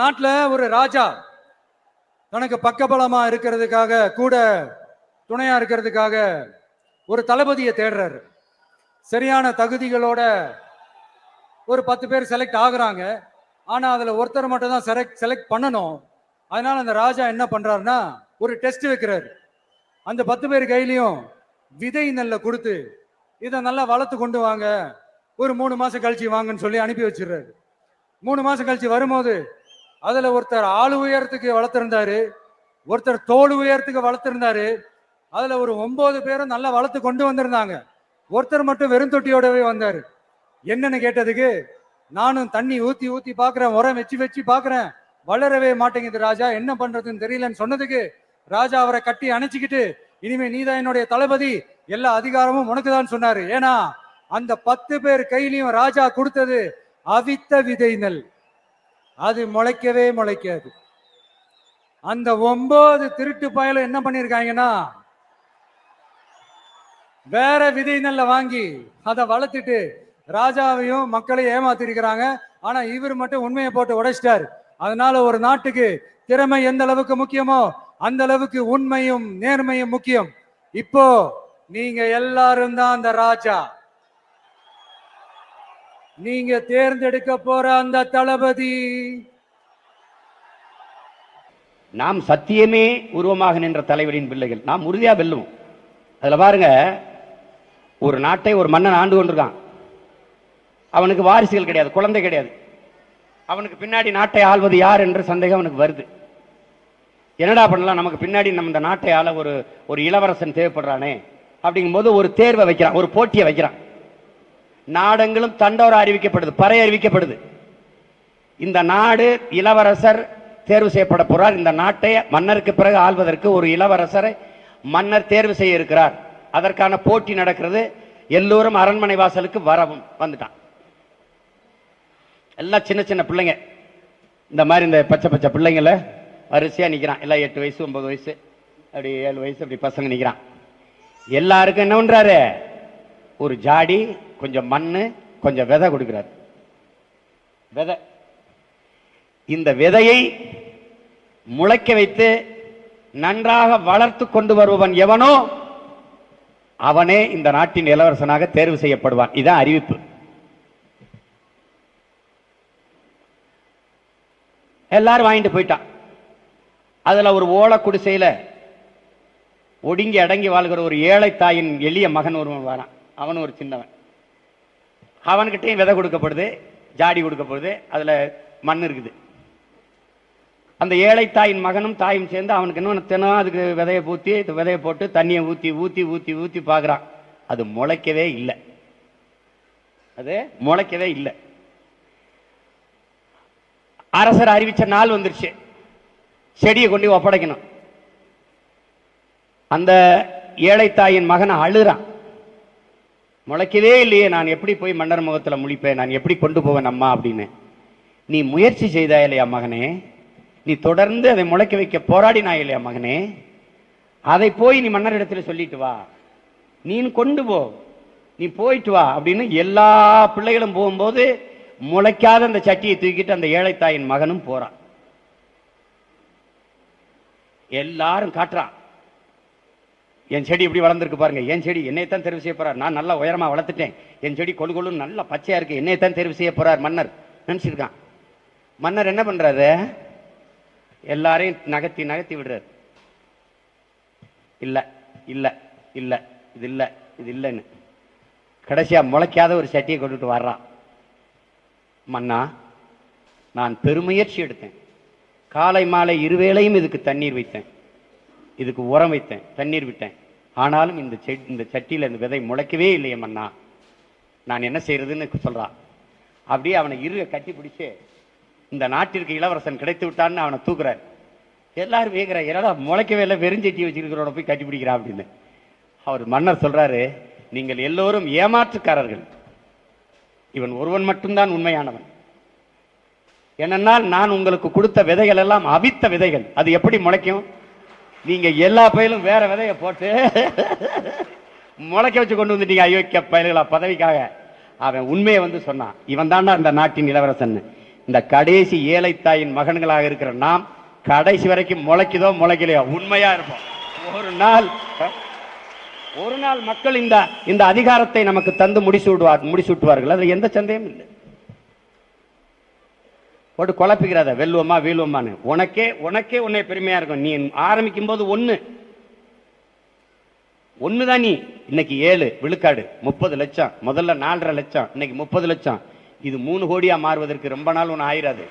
நாட்டில் ஒரு ராஜா தனக்கு பக்கபலமா இருக்கிறதுக்காக கூட துணையா இருக்கிறதுக்காக ஒரு தளபதியை தேடுறாரு. சரியான தகுதிகளோட ஒரு பத்து பேர் செலக்ட் ஆகுறாங்க. ஆனால் அதில் ஒருத்தர் மட்டும் தான் செலக்ட் செலக்ட் பண்ணணும். அதனால அந்த ராஜா என்ன பண்றாருன்னா ஒரு டெஸ்ட் வைக்கிறாரு. அந்த பத்து பேர் கையிலையும் விதை நெல்லை கொடுத்து இதை நல்லா வளர்த்து கொண்டு வாங்க. ஒரு மூணு மாசம் கழிச்சு வாங்கன்னு சொல்லி அனுப்பி வச்சிடுறாரு. மூணு மாசம் கழிச்சு வரும்போது அதுல ஒருத்தர் ஆளு உயரத்துக்கு வளர்த்திருந்தாரு ஒருத்தர் தோல் உயரத்துக்கு வளர்த்திருந்தாரு அதுல ஒரு ஒன்பது பேரும் நல்லா வளர்த்து கொண்டு வந்திருந்தாங்க. ஒருத்தர் மட்டும் வெறும் தொட்டியோடவே வந்தார். என்னன்னு கேட்டதுக்கு நானும் தண்ணி ஊத்தி ஊத்தி பாக்குறேன் உரம் வச்சு வச்சு பாக்குறேன் வளரவே மாட்டேங்குது ராஜா என்ன பண்றதுன்னு தெரியலன்னு சொன்னதுக்கு ராஜா அவரை கட்டி அணைச்சிக்கிட்டு இனிமே நீதான் என்னுடைய தளபதி எல்லா அதிகாரமும் உனக்கு தான் சொன்னாரு. ஏன்னா அந்த பத்து பேர் கையிலையும் ராஜா கொடுத்தது அவித்த விதை நெல் அது முளைக்கவே முளைக்காது. அந்த ஒன்பது திருட்டு பயலும் என்ன பண்ணிருக்காங்கன்னா வேற விதை நல்ல வாங்கி அதை வளர்த்துட்டு ராஜாவையும் மக்களையும் ஏமாத்திருக்கிறாங்க. ஆனா இவர் மட்டும் உண்மையை போட்டு உடைச்சிட்டாரு. அதனால ஒரு நாட்டுக்கு திறமை எந்த அளவுக்கு முக்கியமோ அந்த அளவுக்கு உண்மையும் நேர்மையும் முக்கியம். இப்போ நீங்க எல்லாரும் தான் அந்த ராஜா. நீங்க தேர்ந்தெடுக்க போற அந்த தளபதி. நாம் சத்தியமே உருவமாக நின்ற தலைவரின் பிள்ளைகள். நாம் உறுதியா வெல்லுவோம். அதுல பாருங்க ஒரு நாட்டை ஒரு மன்னன் ஆண்டு கொண்டிருக்கான். அவனுக்கு வாரிசுகள் கிடையாது குழந்தை கிடையாது. அவனுக்கு பின்னாடி நாட்டை ஆள்வது யார் என்று சந்தேகம் அவனுக்கு வருது. என்னடா பண்ணலாம் நமக்கு பின்னாடி நம்ம இந்த நாட்டை ஆள ஒரு ஒரு இளவரசன் தேவைப்படுறானே. அப்படிங்கும்போது ஒரு தேர்வை வைக்கிறான் ஒரு போட்டியை வைக்கிறான். நாடெங்கிலும் தண்டோரா அறிவிக்கப்படுது பறை அறிவிக்கப்படுது. இந்த நாடு இளவரசர் தேர்வு செய்யப்பட போறார். இந்த நாட்டை மன்னருக்கு பிறகு ஆள்வதற்கு ஒரு இளவரசரை மன்னர் தேர்வு செய்ய இருக்கிறார். அதற்கான போட்டி நடக்கிறது. எல்லோரும் அரண்மனை வாசலுக்கு வரவும் வந்துட்டான். எல்லாம் சின்ன சின்ன பிள்ளைங்க. இந்த மாதிரி இந்த பச்சை பச்சை பிள்ளைங்கள வரிசையாக நிற்கிறான் எல்லாம் எட்டு வயசு ஒன்பது வயசு அப்படி ஏழு வயசு அப்படி பசங்க நிற்கிறான் எல்லாருக்கும் என்ன பண்ணுறாரு ஒரு ஜாடி கொஞ்சம் மண்ணு கொஞ்சம் விதை கொடுக்கிறார். விதை. இந்த விதையை முளைக்க வைத்து நன்றாக வளர்த்து கொண்டு வருபவன் எவனோ அவனே இந்த நாட்டின் இளவரசனாக தேர்வு செய்யப்படுவான். இதான் அறிவிப்பு. எல்லாரும் வாங்கிட்டு போயிட்டான். அதுல ஒரு ஓலை குடிசையில ஒடுங்கி அடங்கி வாழ்கிற ஒரு ஏழை தாயின் எளிய மகன் ஒருவன் வரான். அவன் ஒரு சின்னவன். அவன்கிட்டையும் விதை கொடுக்கப்படுது ஜாடி கொடுக்கப்படுது அதில் மண் இருக்குது. அந்த ஏழை தாயின் மகனும் தாயும் சேர்ந்து அவனுக்கு இன்னொன்று தினம் அதுக்கு விதையை ஊற்றி விதையை போட்டு தண்ணியை ஊற்றி ஊற்றி ஊற்றி ஊற்றி பார்க்குறான் அது முளைக்கவே இல்லை. அது முளைக்கவே இல்லை. அரசர் அறிவிச்ச நாள் வந்துருச்சு. செடியை கொண்டு ஒப்படைக்கணும். அந்த ஏழை தாயின் மகனை அழுறான். முளைக்கவே இல்லையே நான் எப்படி போய் மன்னர் முகத்தில் முழிப்பேன்? நான் எப்படி கொண்டு போவேன் அம்மா அப்படின்னு. நீ முயற்சி செய்தாய் இல்லையா மகனே? நீ தொடர்ந்து அதை முளைக்க வைக்க போராடினாய் இல்லையா மகனே? அதை போய் நீ மன்னரிடத்துல சொல்லிட்டு வா. நீ கொண்டு போ. நீ போயிட்டு வா அப்படின்னு எல்லா பிள்ளைகளும் போகும்போது முளைக்காத அந்த சட்டியை தூக்கிட்டு அந்த ஏழைத்தாயின் மகனும் போறான். எல்லாரும் காட்டுறான். என் செடி இப்படி வளர்ந்துருக்கு பாருங்க. என் செடி என்னைத்தான் தெரிவு செய்ய போறார். நான் நல்லா உயரமா வளர்த்துட்டேன். என் செடி கொழு கொழுன்னு நல்லா பச்சையா இருக்கு. என்னைத்தான் தெரிவு செய்ய போறார் மன்னர். நினைச்சிருக்கான். மன்னர் என்ன பண்றாரு? எல்லாரையும் நகர்த்தி நகர்த்தி விடுறாரு. இல்ல இல்ல இல்ல இது இல்ல இது இல்லைன்னு. கடைசியா முளைக்காத ஒரு சட்டியை கொண்டுட்டு வர்றான் மன்னா நான் பெருமுயற்சி எடுத்தேன். காலை மாலை இருவேளையும் இதுக்கு தண்ணீர் வைத்தேன். இதுக்கு உரம் வைத்தேன் தண்ணீர் விட்டேன். ஆனாலும் இந்த செடி இந்த சட்டியில் இந்த விதை முளைக்கவே இல்லையே மண்ணா நான் என்ன செய்யறதுன்னு சொல்கிறான் அப்படியே அவனை இருக கட்டி பிடிச்சு இந்த நாட்டிற்கு இளவரசன் கிடைத்து விட்டான்னு அவனை தூக்குறாரு. எல்லாரும் வேகிற என்னடா முளைக்கவே இல்லை வெறுஞ்சட்டி வச்சிருக்கிறோட போய் கட்டி பிடிக்கிறா அப்படின்னு. அவர் மன்னர் சொல்றாரு நீங்கள் எல்லோரும் ஏமாற்றுக்காரர்கள். இவன் ஒருவன் மட்டும்தான் உண்மையானவன். ஏனென்றால் நான் உங்களுக்கு கொடுத்த விதைகள் எல்லாம் அவித்த விதைகள். அது எப்படி முளைக்கும்? நீங்க எல்லா பயிலும் வேற விதைய போட்டு முளைக்க வச்சு கொண்டு வந்துட்டீங்க அயோக்கிய பயல்களா பதவிக்காக. அவன் உண்மையை வந்து சொன்னான். இவன் தாண்டா இந்த நாட்டின் இளவரசன். இந்த கடைசி ஏழைத்தாயின் மகன்களாக இருக்கிற நாம் கடைசி வரைக்கும் முளைக்குதோ முளைக்கலையோ உண்மையா இருப்போம். ஒரு நாள் ஒரு நாள் மக்கள் இந்த இந்த அதிகாரத்தை நமக்கு தந்து முடிசூடுவார் முடிசூட்டுவார்கள். அதுல எந்த சந்தேகமும் இல்லை. போட்டு குழப்பிக்கிறத வெல்லுவோமா வீழுவோமான்னு. உனக்கே உனக்கே உன்னை பெருமையா இருக்கும். நீ ஆரம்பிக்கும் போது ஒண்ணு. ஒண்ணுதான் நீ? இன்னைக்கு ஏழு விழுக்காடு. முப்பது லட்சம். முதல்ல நாலரை லட்சம். இன்னைக்கு முப்பது லட்சம். இது மூணு கோடியா மாறுவதற்கு ரொம்ப நாள் ஒன்று ஆயிராது.